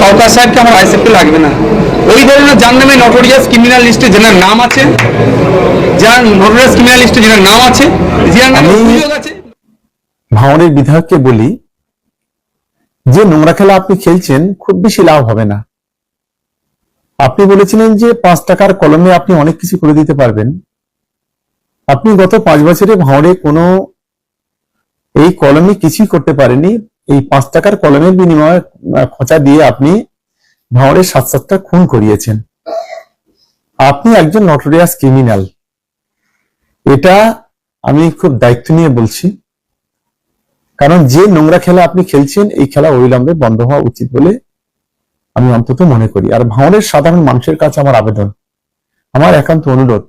সরকার সাহেবকে আমার আইসিএফকে লাগবে না। ওই ধরনের যার নামে নটোরিয়াস ক্রিমিনাল লিস্টে যেনার নাম আছে যার নটোরিয়াস ক্রিমিনাল লিস্টে যেনার নাম আছে যার নামে আছে। ভাঙড়ের বিধায়ককে বলি যে নোংরা খেলা আপনি খেলছেন খুব বেশি লাভ হবে না। আপনি বলেছিলেন যে পাঁচ টাকার কলমে আপনি অনেক কিছু করে দিতে পারবেন। আপনি গত পাঁচ বছরে ভাঁড়ে কোনো এই কলমে কিছুই করতে পারেনি এই পাঁচ টাকার কলমের বিনিময়ে খোঁচা দিয়ে আপনি ভাঁড়ের সাত সাতটা খুন করিয়েছেন। আপনি একজন নটোরিয়াস ক্রিমিনাল এটা আমি খুব দায়িত্ব নিয়ে বলছি। কারণ যে নোংরা খেলা আপনি খেলছেন, এই খেলা অবিলম্বে বন্ধ হওয়া উচিত বলে আমি অন্তত মনে করি। আর ভাঙনের সাধারণ মানুষের কাছে আমার আবেদন, আমার একান্ত অনুরোধ।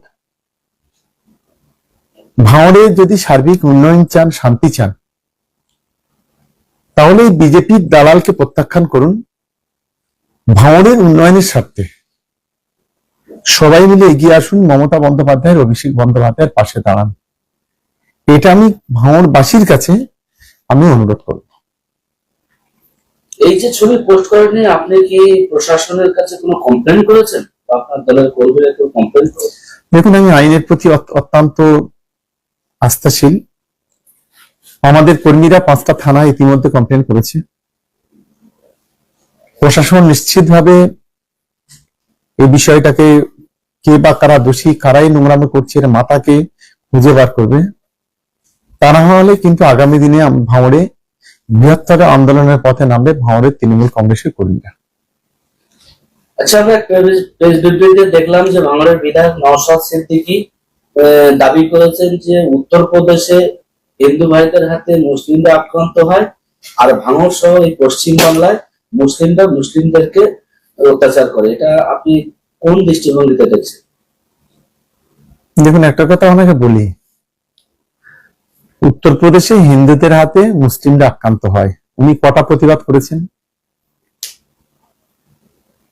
ভাঙড়ের যদি সার্বিক উন্নয়ন চান, শান্তি চান তাহলে এই বিজেপির দালালকে প্রত্যাখ্যান করুন। ভাঙড়ের উন্নয়নের স্বার্থে। সবাই মিলে এগিয়ে আসুন মমতা বন্দ্যোপাধ্যায়ের অভিষেক বন্দ্যোপাধ্যায়ের পাশে দাঁড়ান। এটা আমি ভাঙড়বাসীর কাছে আমি অনুরোধ করব। এই যে ছবি পোস্ট করেন আপনি কি প্রশাসনের কাছে কোনো কমপ্লেন করেছেন? বা আপনার দলের কর্মীরা কেউ কমপ্লেন করেছেন দেখুন আমি আইনের প্রতি অত্যন্ত আস্থাশীল। আমাদের কর্মীরা পাঁচটা থানায় ইতিমধ্যে কমপ্লেন করেছে। প্রশাসন নিশ্চিতভাবে এই বিষয়টাকে কে বা কারা দোষী, কারাই নোংরামো করছে, এর মাথাকে খুঁজে বার করবে। তা না হলে কিন্তু আগামী দিনে ভাঙড়ে বৃহত্তর আন্দোলনের পথে নামবে ভাঙড়ের তৃণমূল কংগ্রেসের কর্মীরা। আচ্ছা আমরা দেখলাম যে ভাঙড়ের বিধায়ক নওশাদ সিদ্দিকী দাবি করেছেন যে উত্তরপ্রদেশে হিন্দু ভাইদের হাতে মুসলিমরা আক্রান্ত হয় আর ভাঙড় সহ এই পশ্চিম বাংলায় মুসলিমরা মুসলিমদেরকে অত্যাচার করে। এটা আপনি কোন দৃষ্টিভঙ্গিতে দেখছেন? দেখুন, একটা কথা ওনাকে বলি। উত্তরপ্রদেশে হিন্দুদের হাতে মুসলিমরা আক্রান্ত হয়। উনি কটা প্রতিবাদ করেছেন?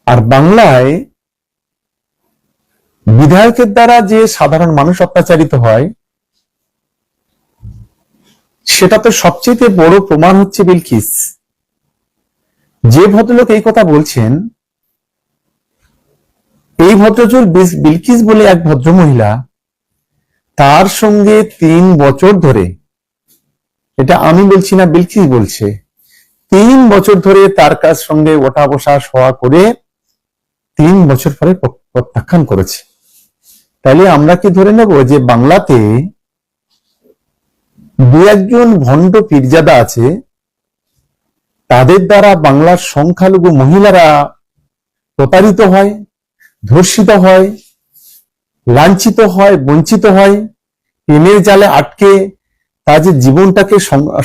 আর বাংলায় বিধায়কের দ্বারা যে সাধারণ মানুষ অত্যাচারিত হয় সেটা তো সবচেয়ে বড় প্রমাণ হচ্ছে বিলকিস যে ভদ্রলোক এই কথা বলছেন, এই ভদ্রচুল বিলকিস বলে এক ভদ্র মহিলা তার সঙ্গে তিন বছর ধরে, এটা আমি বলছি না বিলকিস বলছে, তিন বছর ধরে তার কাছ সঙ্গে ওঠা বসা শোয়া করে তিন বছর পরে প্রত্যাখ্যান করেছে। তাহলে আমরা কি ধরে নেব যে বাংলাতে দু একজন ভণ্ড পীরজাদা আছে, তাদের দ্বারা বাংলার সংখ্যালঘু মহিলারা প্রতারিত হয়, ধর্ষিত হয়, লাঞ্ছিত হয়, বঞ্চিত হয়, প্রেমের জালে আটকে তা যে জীবনটাকে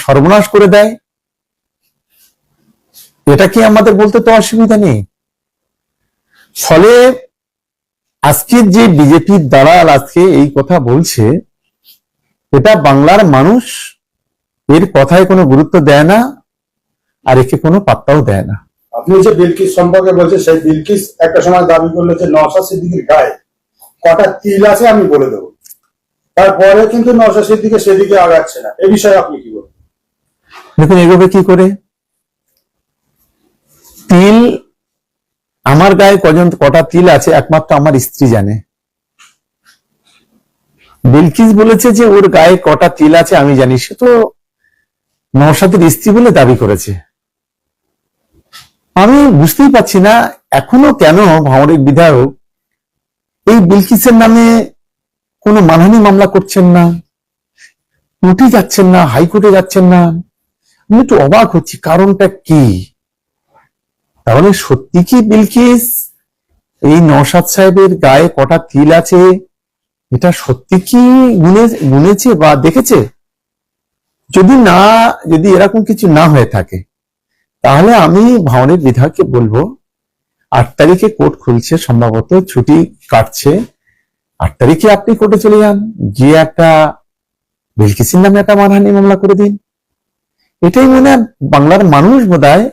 সর্বনাশ করে দেয়। এটা কি আমাদের বলতে তো অসুবিধা নেই? ফলে আজকের যে বিজেপির দালাল আজকে এই কথা বলছে এটা বাংলার মানুষ এর কথায় কোনো গুরুত্ব দেয় না আর একে কোনো পাত্তাও দেয় না। আপনি যে বিলকিস সম্পর্কে বলছেন সেই বিলকিস একটা সময় দাবি করল যে নশা সিদ্দিকির গায়ে কটা তিল আছে আমি বলে দেবো। তারপরে কিন্তু নশা সিদ্দিকে সেদিকে আগাচ্ছে না। এ বিষয়ে আপনি কি বলবেন? দেখুন এগোবে কি করে? তিল আমার গায়ে কজন কটা তিল আছে একমাত্র আমার স্ত্রী জানে। বিলকিস বলেছে যে ওর গায়ে কটা তিল আছে, আমি জানি, সে তো নওশাদের স্ত্রী বলে দাবি করেছে। আমি বুঝতেই পারছি না, এখনও কেন ভাঙড়ের বিধায়ক এই বিলকিসের নামে কোনো মানহানি মামলা করছেন না উঠে যাচ্ছেন না, হাইকোর্টে যাচ্ছেন না? আমি একটু অবাক হচ্ছি, কারণটা কি? তাহলে সত্যি কি বিলকিস এই নওশাদ সাহেবের গায়ে কটা তিল আছে এটা সত্যি কি গুনে গুনেছে বা দেখেছে? যদি না, যদি এরকম কিছু না হয়ে থাকে, তাহলে আমি ভাওনের বিধায়ককে বলব, আট তারিখে কোর্ট খুলছে, সম্ভবত ছুটি কাটছে। আট তারিখে আপনি কোর্টে চলে যান, গিয়ে একটা বিলকিসের নামে একটা মানহানি মামলা করে দিন। এটাই মনে বাংলার মানুষ বোধহয়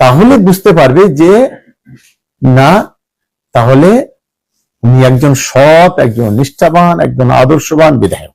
তাহলে বুঝতে পারবে যে না, তাহলে উনি একজন সৎ একজন নিষ্ঠাবান একজন আদর্শবান বিধায়ক।